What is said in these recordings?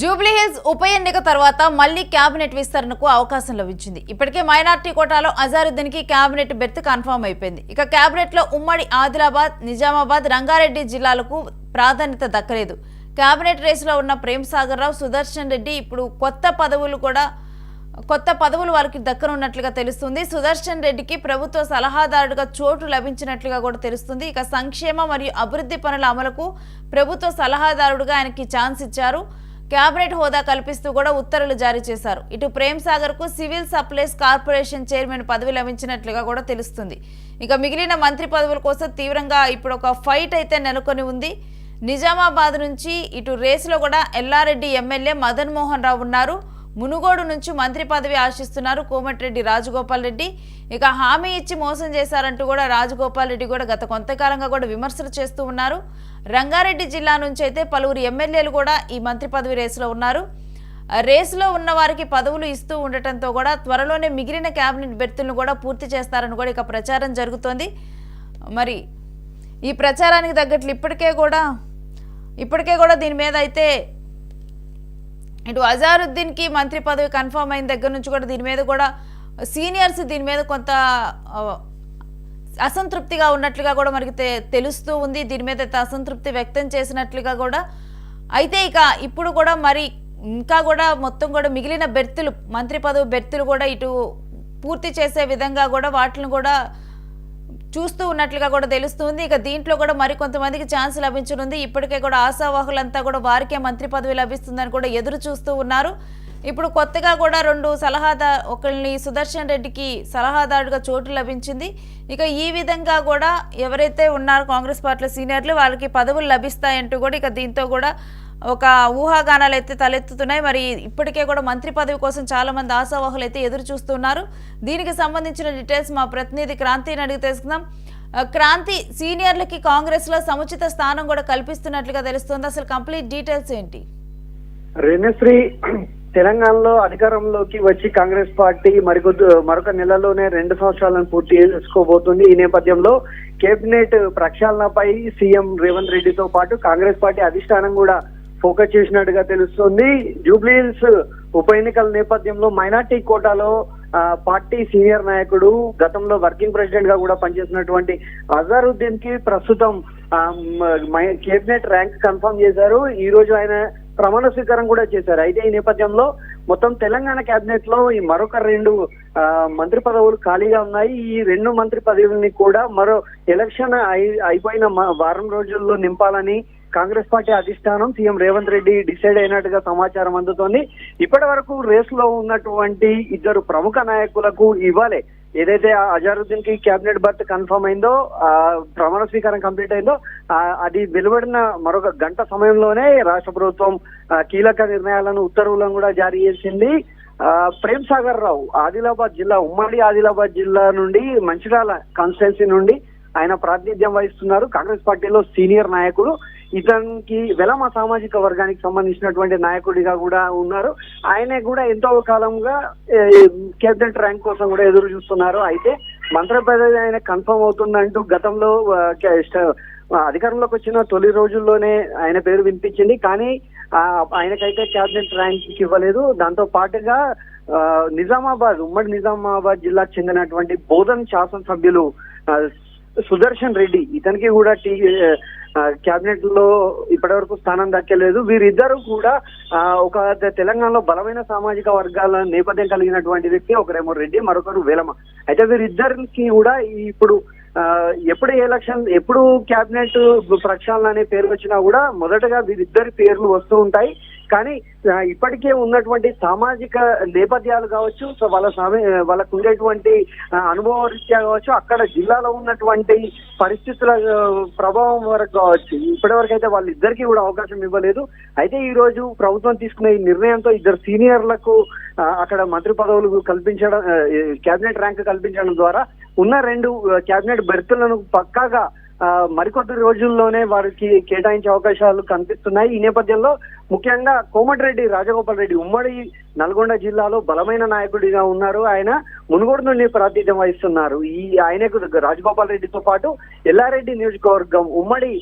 జూబ్లీహిల్స్ ఉప ఎన్నిక తర్వాత మళ్ళీ కేబినెట్ విస్తరణకు అవకాశం లభించింది. ఇప్పటికే మైనార్టీ కోటాలో అజారుద్దీన్కి కేబినెట్ బెర్త్ కన్ఫర్మ్ అయిపోయింది. ఇక కేబినెట్లో ఉమ్మడి ఆదిలాబాద్ నిజామాబాద్ రంగారెడ్డి జిల్లాలకు ప్రాధాన్యత దక్కలేదు. కేబినెట్ రేసులో ఉన్న ప్రేమ్ సాగర్ రావు సుదర్శన్ రెడ్డి ఇప్పుడు కొత్త పదవులు కూడా కొత్త పదవులు వారికి దక్కనున్నట్లుగా తెలుస్తుంది. సుదర్శన్ రెడ్డికి ప్రభుత్వ సలహాదారుడిగా చోటు లభించినట్లుగా కూడా తెలుస్తుంది. ఇక సంక్షేమ మరియు అభివృద్ధి పనుల అమలుకు ప్రభుత్వ సలహాదారుడిగా ఆయనకి ఛాన్స్ ఇచ్చారు. క్యాబినెట్ హోదా కల్పిస్తూ కూడా ఉత్తర్వులు జారీ చేశారు. ఇటు ప్రేమ్ సాగర్కు సివిల్ సప్లైస్ కార్పొరేషన్ చైర్మన్ పదవి లభించినట్లుగా కూడా తెలుస్తుంది. ఇక మిగిలిన మంత్రి పదవుల కోసం తీవ్రంగా ఇప్పుడు ఒక ఫైట్ అయితే నెలకొని ఉంది. నిజామాబాద్ నుంచి ఇటు రేసులో కూడా ఎల్లారెడ్డి ఎమ్మెల్యే మదన్ మోహన్ రావు ఉన్నారు. మునుగోడు నుంచి మంత్రి పదవి ఆశిస్తున్నారు. కోమటిరెడ్డి రాజగోపాల్ రెడ్డి ఇక హామీ ఇచ్చి మోసం చేశారంటూ కూడా రాజగోపాల్ రెడ్డి కూడా గత కొంతకాలంగా కూడా విమర్శలు చేస్తూ ఉన్నారు. రంగారెడ్డి జిల్లా నుంచి అయితే పలువురు ఎమ్మెల్యేలు కూడా ఈ మంత్రి పదవి రేసులో ఉన్నారు. రేసులో ఉన్న వారికి పదవులు ఇస్తూ ఉండటంతో కూడా త్వరలోనే మిగిలిన కేబినెట్ బెర్తులను కూడా పూర్తి చేస్తారని కూడా ఇక ప్రచారం జరుగుతోంది. మరి ఈ ప్రచారానికి తగ్గట్లు ఇప్పటికే కూడా ఇప్పటికే కూడా దీని మీద అయితే ఇటు అజారుద్దీన్కి మంత్రి పదవి కన్ఫర్మ్ అయిన దగ్గర నుంచి కూడా దీని మీద కూడా సీనియర్స్ దీని మీద కొంత అసంతృప్తిగా ఉన్నట్లుగా కూడా మనకి తె- తెలుస్తూ ఉంది. దీని మీద అసంతృప్తి వ్యక్తం చేసినట్లుగా కూడా. అయితే ఇక ఇప్పుడు కూడా మరి ఇంకా కూడా మొత్తం కూడా మిగిలిన బెర్తులు మంత్రి పదవి బెర్తులు కూడా ఇటు పూర్తి చేసే విధంగా కూడా వాటిని కూడా చూస్తూ ఉన్నట్లుగా కూడా తెలుస్తుంది. ఇక దీంట్లో కూడా మరి కొంతమందికి ఛాన్స్ లభించనుంది. ఇప్పటికే కూడా ఆశావాహులంతా కూడా వారికే మంత్రి పదవి లభిస్తుందని కూడా ఎదురు చూస్తూ ఉన్నారు. ఇప్పుడు కొత్తగా కూడా రెండు సలహాదా ఒకరిని సుదర్శన్ రెడ్డికి సలహాదారుడిగా చోటు లభించింది. ఇక ఈ విధంగా కూడా ఎవరైతే ఉన్నారో కాంగ్రెస్ పార్టీల సీనియర్లు వాళ్ళకి పదవులు లభిస్తాయంటూ కూడా ఇక దీంతో కూడా ఒక ఊహాగానాలు అయితే తలెత్తుతున్నాయి. మరి ఇప్పటికే కూడా మంత్రి పదవి కోసం చాలా మంది ఆశావాహులు అయితే ఎదురు చూస్తున్నారు. దీనికి సంబంధించిన డీటెయిల్స్ మా ప్రతినిధి క్రాంతిని అడిగి తెలుసుకుందాం. క్రాంతి సీనియర్లకి కాంగ్రెస్లో సముచిత స్థానం కూడా కల్పిస్తున్నట్లుగా తెలుస్తుంది. అసలు కంప్లీట్ డీటెయిల్స్ ఏంటి? రేణశ్రీ తెలంగాణలో అధికారంలోకి వచ్చి కాంగ్రెస్ పార్టీ మరికొద్ది మరొక నెలలోనే రెండు సంవత్సరాలను పూర్తి చేసుకోబోతుంది. ఈ నేపథ్యంలో కేబినెట్ ప్రక్షాళనపై సీఎం రేవంత్ రెడ్డితో పాటు కాంగ్రెస్ పార్టీ అధిష్టానం కూడా ఫోకస్ చేసినట్టుగా తెలుస్తుంది. జూబ్లీహిల్స్ ఉప ఎన్నికల నేపథ్యంలో మైనార్టీ కోటాలో ఆ, పార్టీ సీనియర్ నాయకుడు గతంలో వర్కింగ్ ప్రెసిడెంట్గా కూడా పనిచేసినటువంటి అజారుద్దీన్కి ప్రస్తుతం కేబినెట్ ర్యాంక్ కన్ఫర్మ్ చేశారు. ఈ రోజు ఆయన ప్రమాణ స్వీకారం కూడా చేశారు. అయితే ఈ నేపథ్యంలో మొత్తం తెలంగాణ కేబినెట్లో ఈ మరొక రెండు మంత్రి పదవులు ఖాళీగా ఉన్నాయి. ఈ రెండు మంత్రి పదవుల్ని కూడా మరో ఎలక్షన్ అయి- అయిపోయిన మ- వారం రోజుల్లో నింపాలని కాంగ్రెస్ పార్టీ అధిష్టానం సీఎం రేవంత్ రెడ్డి డిసైడ్ అయినట్టుగా సమాచారం అందుతోంది. ఇప్పటి వరకు రేస్లో ఉన్నటువంటి ఇద్దరు ప్రముఖ నాయకులకు ఇవ్వాలి. ఏదైతే అజారుద్దీన్కి కేబినెట్ బర్త్ కన్ఫర్మ్ అయిందో ఆ ప్రమాణ స్వీకారం కంప్లీట్ అయిందో అది వెలువడిన మరొక గంట సమయంలోనే రాష్ట్ర ప్రభుత్వం కీలక నిర్ణయాలను ఉత్తర్వులను కూడా జారీ చేసింది. ఆ, ప్రేమ్ సాగర్ రావు ఆదిలాబాద్ జిల్లా ఉమ్మడి ఆదిలాబాద్ జిల్లా నుండి మంచిర్యాల కాన్స్టిట్యున్సీ నుండి ఆయన ప్రాతినిధ్యం వహిస్తున్నారు. కాంగ్రెస్ పార్టీలో సీనియర్ నాయకులు ఇతనికి వెలమ సామాజిక వర్గానికి సంబంధించినటువంటి నాయకుడిగా కూడా ఉన్నారు. ఆయన కూడా ఎంతో కాలంగా కేబినెట్ ర్యాంక్ కోసం కూడా ఎదురు చూస్తున్నారు. అయితే మంత్రి పదవి ఆయన కన్ఫర్మ్ అవుతుందంటూ గతంలో అధికారంలోకి వచ్చిన తొలి రోజుల్లోనే ఆయన పేరు వినిపించింది. కానీ ఆయనకైతే క్యాబినెట్ ర్యాంక్ ఇవ్వలేదు. దాంతో పాటుగా నిజామాబాద్ ఉమ్మడి నిజామాబాద్ జిల్లాకు చెందినటువంటి బోధన్ శాసనసభ్యులు సుదర్శన్ రెడ్డి ఇతనికి కూడా టీ క్యాబినెట్లో ఇప్పటి వరకు స్థానం దక్కలేదు. వీరిద్దరూ కూడా ఒక తెలంగాణలో బలమైన సామాజిక వర్గాల నేపథ్యం కలిగినటువంటి వ్యక్తి ఒకరేమో రెడ్డి మరొకరు వేలమ అయితే వీరిద్దరికి కూడా ఇప్పుడు ఆ, ఎప్పుడు ఎలక్షన్ ఎప్పుడు క్యాబినెట్ ప్రక్షాళన అనే పేరు వచ్చినా కూడా మొదటగా వీరిద్దరి పేర్లు వస్తూ ఉంటాయి. కానీ ఇప్పటికే ఉన్నటువంటి సామాజిక నేపథ్యాలు కావచ్చు సో వాళ్ళ సామే వాళ్ళకు ఉండేటువంటి అనుభవ రీత్యా కావచ్చు అక్కడ జిల్లాలో ఉన్నటువంటి పరిస్థితుల ప్రభావం వరకు కావచ్చు. ఇప్పటివరకు అయితే వాళ్ళిద్దరికీ కూడా అవకాశం ఇవ్వలేదు. అయితే ఈ రోజు ప్రభుత్వం తీసుకున్న ఈ నిర్ణయంతో ఇద్దరు సీనియర్లకు అక్కడ మంత్రి పదవులు కల్పించడం క్యాబినెట్ కేబినెట్ ర్యాంక్ కల్పించడం ద్వారా ఉన్న రెండు క్యాబినెట్ కేబినెట్ బెర్తులను పక్కాగా మరికొద్ది రోజుల్లోనే వారికి కేటాయించే అవకాశాలు కనిపిస్తున్నాయి. ఈ నేపథ్యంలో ముఖ్యంగా కోమటిరెడ్డి రాజగోపాల్ రెడ్డి ఉమ్మడి నల్గొండ జిల్లాలో బలమైన నాయకుడిగా ఉన్నారు. ఆయన మునుగోడు నుండి ప్రాతిధ్యం వహిస్తున్నారు. ఈ ఆయనకు రాజగోపాల్ రెడ్డితో పాటు ఎల్లారెడ్డి నియోజకవర్గం ఉమ్మడి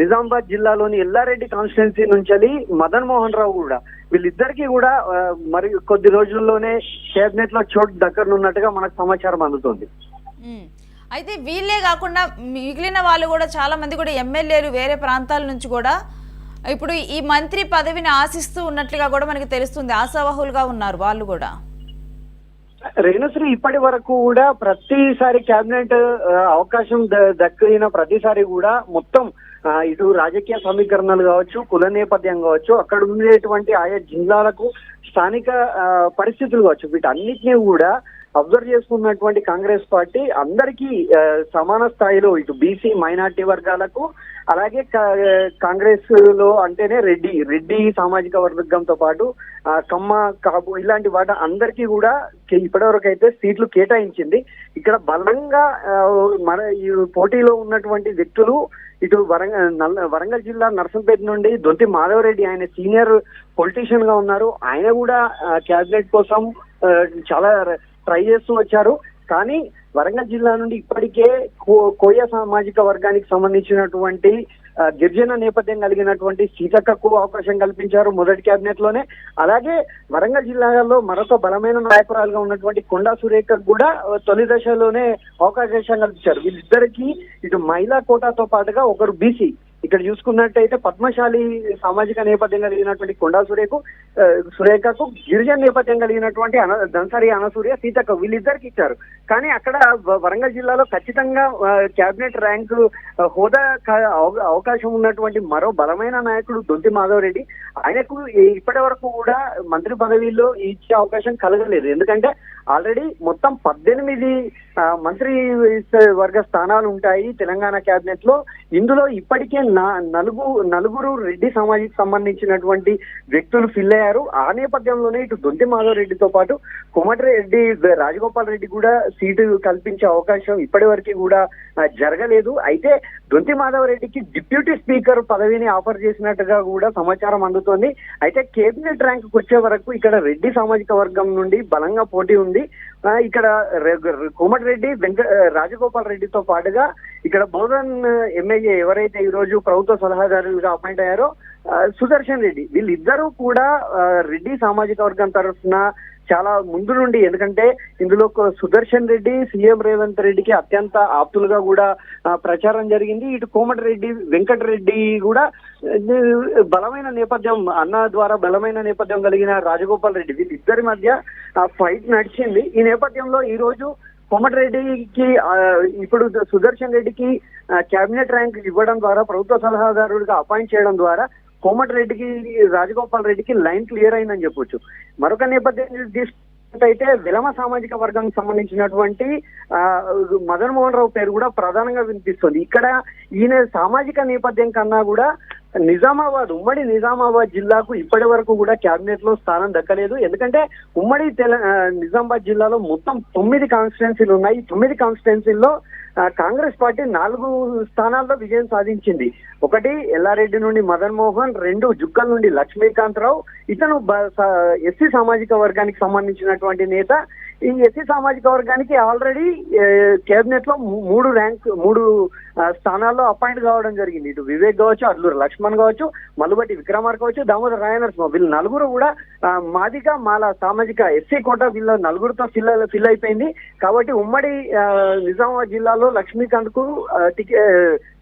నిజామాబాద్ జిల్లాలోని ఎల్లారెడ్డి కాన్స్టిట్యున్సీ నుంచి మదన్ మోహన్ రావు కూడా వీళ్ళిద్దరికీ కూడా మరి కొద్ది రోజుల్లోనే కేబినెట్లో చోటు దగ్గరనున్నట్టుగా మనకు సమాచారం అందుతుంది. అయితే వీళ్ళే కాకుండా మిగిలిన వాళ్ళు కూడా చాలా మంది కూడా ఎమ్మెల్యేలు వేరే ప్రాంతాల నుంచి కూడా ఇప్పుడు ఈ మంత్రి పదవిని ఆశిస్తూ ఉన్నట్లుగా కూడా మనకి తెలుస్తుంది. ఆశావాహులుగా ఉన్నారు వాళ్ళు కూడా. రేణుశ్రీ ఇప్పటి వరకు కూడా ప్రతిసారి కేబినెట్ అవకాశం ద- దక్కిన ప్రతిసారి కూడా మొత్తం ఇటు రాజకీయ సమీకరణలు కావచ్చు కుల నేపథ్యం కావచ్చు అక్కడ ఉండేటువంటి ఆయా జిల్లాలకు స్థానిక పరిస్థితులు కావచ్చు వీటన్నిటిని కూడా అబ్జర్వ్ చేసుకున్నటువంటి కాంగ్రెస్ పార్టీ అందరికీ సమాన స్థాయిలో ఇటు బీసీ మైనార్టీ వర్గాలకు అలాగే కా- కాంగ్రెస్లో అంటేనే రెడ్డి రెడ్డి సామాజిక వర్గంతో పాటు కమ్మ కాపు ఇలాంటి వాట అందరికీ కూడా ఇప్పటివరకు అయితే సీట్లు కేటాయించింది. ఇక్కడ బలంగా మన ఈ పోటీలో ఉన్నటువంటి వ్యక్తులు ఇటు వరంగల్ నల్ల- వరంగల్ జిల్లా నర్సంపేట నుండి దొంతి మాధవరెడ్డి ఆయన సీనియర్ పొలిటీషియన్గా ఉన్నారు. ఆయన కూడా క్యాబినెట్ కోసం చాలా ట్రై చేస్తూ వచ్చారు. కానీ వరంగల్ జిల్లా నుండి ఇప్పటికే కో- కోయ సామాజిక వర్గానికి సంబంధించినటువంటి గిరిజన నేపథ్యం కలిగినటువంటి సీతక్కకు అవకాశం కల్పించారు మొదటి కేబినెట్లోనే అలాగే వరంగల్ జిల్లాలో మరొక బలమైన నాయకురాలుగా ఉన్నటువంటి కొండా సురేఖకు కూడా తొలి దశలోనే అవకాశం కల్పించారు. వీళ్ళిద్దరికీ ఇటు మహిళా కోటాతో పాటుగా ఒకరు బీసీ. ఇక్కడ చూసుకున్నట్టయితే పద్మశాలి సామాజిక నేపథ్యం కలిగినటువంటి కొండా సురేఖకు సురేఖకు గిరిజన నేపథ్యం కలిగినటువంటి అన ధన్సరి అనసూర్య సీతక్క వీళ్ళిద్దరికి ఇచ్చారు. కానీ అక్కడ వరంగల్ జిల్లాలో ఖచ్చితంగా కేబినెట్ ర్యాంకు హోదా అవకాశం ఉన్నటువంటి మరో బలమైన నాయకుడు దొంతి మాధవరెడ్డి. ఆయనకు ఇప్పటి వరకు కూడా మంత్రి పదవిలో ఇచ్చే అవకాశం కలగలేదు. ఎందుకంటే ఆల్రెడీ మొత్తం పద్దెనిమిది మంత్రి వర్గ స్థానాలు ఉంటాయి తెలంగాణ కేబినెట్లో ఇందులో ఇప్పటికే నలుగు నలుగురు రెడ్డి సమాజానికి సంబంధించినటువంటి వ్యక్తులు ఫిల్ అయ్యారు. ఆ నేపథ్యంలోనే ఇటు దొంతి మాధవ్ రెడ్డితో పాటు కోమటిరెడ్డి రాజగోపాల్ రెడ్డి కూడా సీటు కల్పించే అవకాశం ఇప్పటి వరకు కూడా జరగలేదు. అయితే దొంతి మాధవ్ రెడ్డికి డిప్యూటీ స్పీకర్ పదవిని ఆఫర్ చేసినట్టుగా కూడా సమాచారం అందుతోంది. అయితే కేబినెట్ ర్యాంక్ వచ్చే వరకు ఇక్కడ రెడ్డి సామాజిక వర్గం నుండి బలంగా పోటీ ఉంది. ఇక్కడ కోమటి రెడ్డి కోమటిరెడ్డి వెంక రాజగోపాల్ రెడ్డితో పాటుగా ఇక్కడ బోధన్ ఎమ్మెల్యే ఎవరైతే ఈ రోజు ప్రభుత్వ సలహాదారులుగా అపాయింట్ అయ్యారో సుదర్శన్ రెడ్డి. వీళ్ళిద్దరూ కూడా రెడ్డి సామాజిక వర్గం తరఫున చాలా ముందు నుండి ఎందుకంటే ఇందులో సుదర్శన్ రెడ్డి సీఎం రేవంత్ రెడ్డికి అత్యంత ఆప్తులుగా కూడా ప్రచారం జరిగింది. ఇటు కోమటిరెడ్డి వెంకటరెడ్డి కూడా బలమైన నేపథ్యం అన్న ద్వారా బలమైన నేపథ్యం కలిగిన రాజగోపాల్ రెడ్డి వీళ్ళిద్దరి మధ్య ఆ ఫైట్ నడిచింది. ఈ నేపథ్యంలో ఈ రోజు కోమటిరెడ్డికి ఇప్పుడు సుదర్శన్ రెడ్డికి కేబినెట్ ర్యాంక్ ఇవ్వడం ద్వారా ప్రభుత్వ సలహాదారుడిగా అపాయింట్ చేయడం ద్వారా కోమటిరెడ్డికి రాజగోపాల్ రెడ్డికి లైన్ క్లియర్ అయిందని చెప్పొచ్చు. మరొక నేపథ్యం తీసుకున్నట్టయితే విలమ సామాజిక వర్గానికి సంబంధించినటువంటి మదన్మోహన్ మదన్ మోహన్ రావు పేరు కూడా ప్రధానంగా వినిపిస్తుంది. ఇక్కడ ఈయన సామాజిక నేపథ్యం కన్నా కూడా నిజామాబాద్ ఉమ్మడి నిజామాబాద్ జిల్లాకు ఇప్పటి వరకు కూడా కేబినెట్లో స్థానం దక్కలేదు. ఎందుకంటే ఉమ్మడి తెల నిజామాబాద్ జిల్లాలో మొత్తం తొమ్మిది కాన్స్టిట్యున్సీలు ఉన్నాయి. తొమ్మిది కాన్స్టిట్యున్సీల్లో కాంగ్రెస్ పార్టీ నాలుగు స్థానాల్లో విజయం సాధించింది. ఒకటి ఎల్లారెడ్డి నుండి మదన్ మోహన్ రెండు జుక్కల్ నుండి లక్ష్మీకాంత్ రావు ఇతను ఎస్సీ సామాజిక వర్గానికి సంబంధించినటువంటి నేత. ఈ ఎస్సీ సామాజిక వర్గానికి ఆల్రెడీ కేబినెట్లో మూడు ర్యాంక్ మూడు స్థానాల్లో అపాయింట్ కావడం జరిగింది. ఇటు వివేక్ కావచ్చు అల్లూరు లక్ష్మణ్ కావచ్చు మల్లుబట్టి విక్రమార్ కావచ్చు దామోదర్ రాయనరసింహ. వీళ్ళు నలుగురు కూడా మాదిక మాదిగా మాల సామాజిక ఎస్సీ కోట వీళ్ళ నలుగురితో ఫిల్ ఫిల్ అయిపోయింది. కాబట్టి ఉమ్మడి నిజామాబాద్ జిల్లాలో లక్ష్మీకాంత్కు టికెట్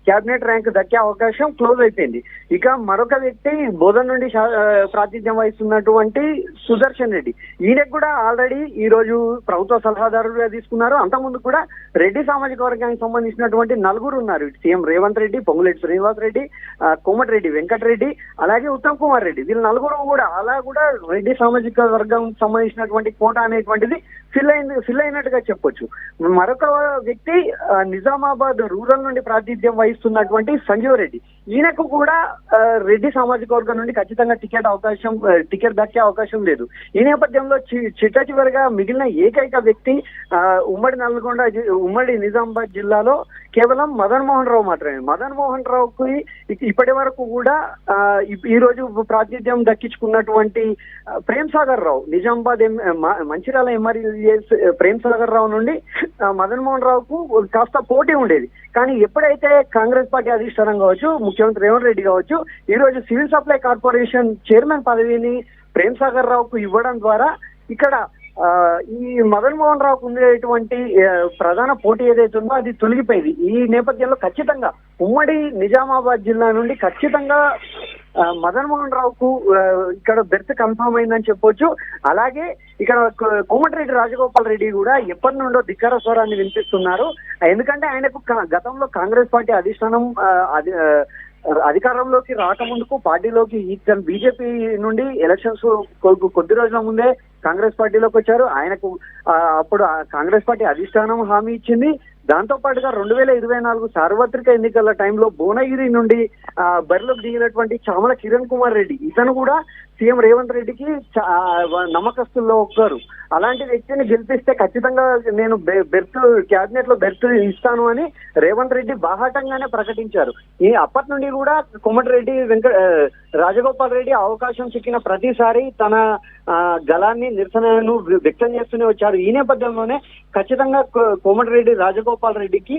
క్యాబినెట్ ర్యాంక్ దక్కే అవకాశం క్లోజ్ అయిపోయింది. ఇక మరొక వ్యక్తి బోధన్ నుండి ప్రాతిధ్యం ప్రాతినిధ్యం వహిస్తున్నటువంటి సుదర్శన్ రెడ్డి. ఈయనకు కూడా ఆల్రెడీ ఈ రోజు ప్రభుత్వ సలహాదారులుగా తీసుకున్నారు. అంతకుముందు కూడా రెడ్డి సామాజిక వర్గానికి సంబంధించినటువంటి నలుగురు ఉన్నారు. సీఎం రేవంత్ రెడ్డి పొంగులేటి శ్రీనివాస్ రెడ్డి కోమటిరెడ్డి వెంకటరెడ్డి అలాగే ఉత్తమ్ కుమార్ రెడ్డి. వీళ్ళు నలుగురు కూడా అలా కూడా రెడ్డి సామాజిక వర్గం సంబంధించినటువంటి కోట అనేటువంటిది ఫిల్ అయింది ఫిల్ అయినట్టుగా చెప్పొచ్చు. మరొక వ్యక్తి నిజామాబాద్ రూరల్ నుండి ప్రాతినిధ్యం వహిస్తున్నటువంటి సంజీవ్ రెడ్డి. ఈయనకు కూడా రెడ్డి సామాజిక వర్గం నుండి ఖచ్చితంగా టికెట్ అవకాశం టికెట్ దక్కే అవకాశం లేదు. ఈ నేపథ్యంలో చి- చిట్ట చివరిగా మిగిలిన ఏకైక వ్యక్తి ఆ, ఉమ్మడి నల్గొండ ఉమ్మడి నిజామాబాద్ జిల్లాలో కేవలం మదన్ మోహన్ రావు మాత్రమే. మదన్ మోహన్ రావుకి ఇప్పటి వరకు కూడా ఈ రోజు ప్రాతినిధ్యం దక్కించుకున్నటువంటి ప్రేమ్ సాగర్ రావు నిజామాబాద్ ఎం- మంచిర్యాల ఎమ్మెల్యే ప్రేమ్ సాగర్ రావు నుండి మదన్ మోహన్ రావుకు కాస్త పోటీ ఉండేది. కానీ ఎప్పుడైతే కాంగ్రెస్ పార్టీ అధిష్టానం కావచ్చు ముఖ్యమంత్రి రేవంత్ రెడ్డి కావచ్చు ఈ రోజు సివిల్ సప్లై కార్పొరేషన్ చైర్మన్ పదవిని ప్రేమ్ సాగర్ రావుకు ఇవ్వడం ద్వారా ఇక్కడ ఆ, ఈ మదన్ మోహన్ రావుకు ఉండేటువంటి ప్రధాన పోటీ ఏదైతే ఉందో అది తొలగిపోయింది. ఈ నేపథ్యంలో ఖచ్చితంగా ఉమ్మడి నిజామాబాద్ జిల్లా నుండి ఖచ్చితంగా మదన్ మోహన్ రావుకు ఇక్కడ బెర్త్ కన్ఫర్మ్ అయిందని చెప్పొచ్చు. అలాగే ఇక్కడ కోమటిరెడ్డి రాజగోపాల్ రెడ్డి కూడా ఎప్పటి నుండో ధిక్కార స్వరాన్ని వినిపిస్తున్నారు. ఎందుకంటే ఆయనకు గతంలో కాంగ్రెస్ పార్టీ అధిష్టానం అధికారంలోకి రాకముందుకు పార్టీలోకి ఇతను బీజేపీ నుండి ఎలక్షన్స్ కొద్ది రోజుల ముందే కాంగ్రెస్ పార్టీలోకి వచ్చారు. ఆయనకు అప్పుడు కాంగ్రెస్ పార్టీ అధిష్టానం హామీ ఇచ్చింది. దాంతో పాటుగా రెండు వేల ఇరవై నాలుగు సార్వత్రిక ఎన్నికల టైంలో భువనగిరి నుండి ఆ, బరిలోకి దిగినటువంటి చామల కిరణ్ కుమార్ రెడ్డి. ఇతను కూడా సీఎం రేవంత్ రెడ్డికి నమ్మకస్తుల్లో ఒక్కరు. అలాంటి వ్యక్తిని గెలిపిస్తే ఖచ్చితంగా నేను బె- బెర్త్ క్యాబినెట్లో బెర్త్ ఇస్తాను అని రేవంత్ రెడ్డి బాహాటంగానే ప్రకటించారు. ఈ అప్పటి నుండి కూడా కోమటిరెడ్డి వెంకట రాజగోపాల్ రెడ్డి అవకాశం చిక్కిన ప్రతిసారి తన ఆ, గలాన్ని నిరసనను వ్యక్తం చేస్తూనే వచ్చారు. ఈ నేపథ్యంలోనే ఖచ్చితంగా కోమటిరెడ్డి రాజగోపాల్ రెడ్డికి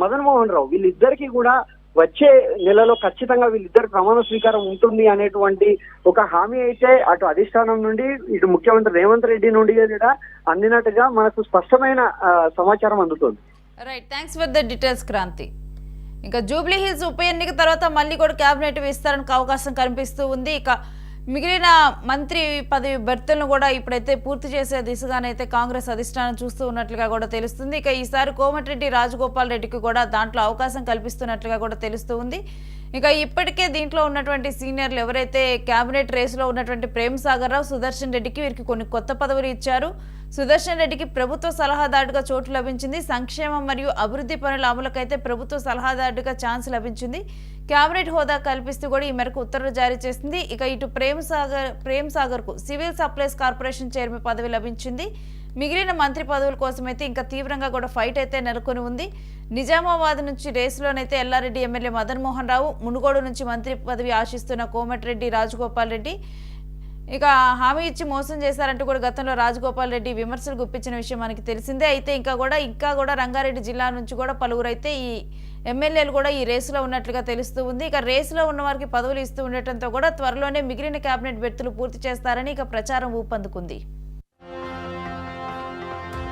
మదన్ మోహన్ రావు వీళ్ళిద్దరికీ కూడా వచ్చే నెలలో ఖచ్చితంగా వీళ్ళిద్దరు ప్రమాణ స్వీకారం ఉంటుంది అనేటువంటి ఒక హామీ అయితే అటు అధిష్టానం నుండి ఇటు ముఖ్యమంత్రి రేవంత్ రెడ్డి నుండి కూడా అందినట్టుగా మనకు స్పష్టమైన సమాచారం అందుతుంది. Right thanks for the details Kranthi ఇంకా జూబ్లీ హిల్స్ ఉప ఎన్నిక తర్వాత మళ్ళీ కూడా కేబినెట్ విస్తరణకు అవకాశం కనిపిస్తూ ఉంది. ఇక మిగిలిన మంత్రి పదవి భర్తలను కూడా ఇప్పుడైతే పూర్తి చేసే దిశగానైతే కాంగ్రెస్ అధిష్టానం చూస్తూ ఉన్నట్లుగా కూడా తెలుస్తుంది. ఇక ఈసారి కోమటిరెడ్డి రాజగోపాల్ రెడ్డికి కూడా దాంట్లో అవకాశం కల్పిస్తున్నట్లుగా కూడా తెలుస్తూ ఉంది. ఇక ఇప్పటికే దీంట్లో ఉన్నటువంటి సీనియర్లు ఎవరైతే క్యాబినెట్ రేసులో ఉన్నటువంటి ప్రేమ్ సాగర్ రావు సుదర్శన్ రెడ్డికి వీరికి కొన్ని కొత్త పదవులు ఇచ్చారు. సుదర్శన్ రెడ్డికి ప్రభుత్వ సలహాదారుగా చోటు లభించింది. సంక్షేమం మరియు అభివృద్ధి పనుల అమలుకైతే ప్రభుత్వ సలహాదారుడిగా ఛాన్స్ లభించింది. కేబినెట్ హోదా కల్పిస్తూ కూడా ఈ మేరకు ఉత్తర్వులు జారీ చేసింది. ఇక ఇటు ప్రేమ్ సాగర్ ప్రేమ్ సాగర్కు సివిల్ సప్లైస్ కార్పొరేషన్ చైర్మన్ పదవి లభించింది. మిగిలిన మంత్రి పదవుల కోసమైతే ఇంకా తీవ్రంగా కూడా ఫైట్ అయితే నెలకొని ఉంది. నిజామాబాద్ నుంచి రేసులోనైతే ఎల్లారెడ్డి ఎమ్మెల్యే మదన్ మోహన్ రావు మునుగోడు నుంచి మంత్రి పదవి ఆశిస్తున్న కోమటిరెడ్డి రాజగోపాల్ రెడ్డి ఇక హామీ ఇచ్చి మోసం చేశారంటూ కూడా గతంలో రాజగోపాల్ రెడ్డి విమర్శలు గుప్పించిన విషయం మనకి తెలిసిందే. అయితే ఇంకా కూడా ఇంకా కూడా రంగారెడ్డి జిల్లా నుంచి కూడా పలువురు అయితే ఈ ఎమ్మెల్యేలు కూడా ఈ రేసులో ఉన్నట్లుగా తెలుస్తూ ఉంది. ఇక రేసులో ఉన్న వారికి పదవులు ఇస్తూ ఉండటంతో కూడా త్వరలోనే మిగిలిన కేబినెట్ వ్యక్తులు పూర్తి చేస్తారని ఇక ప్రచారం ఊపందుకుంది.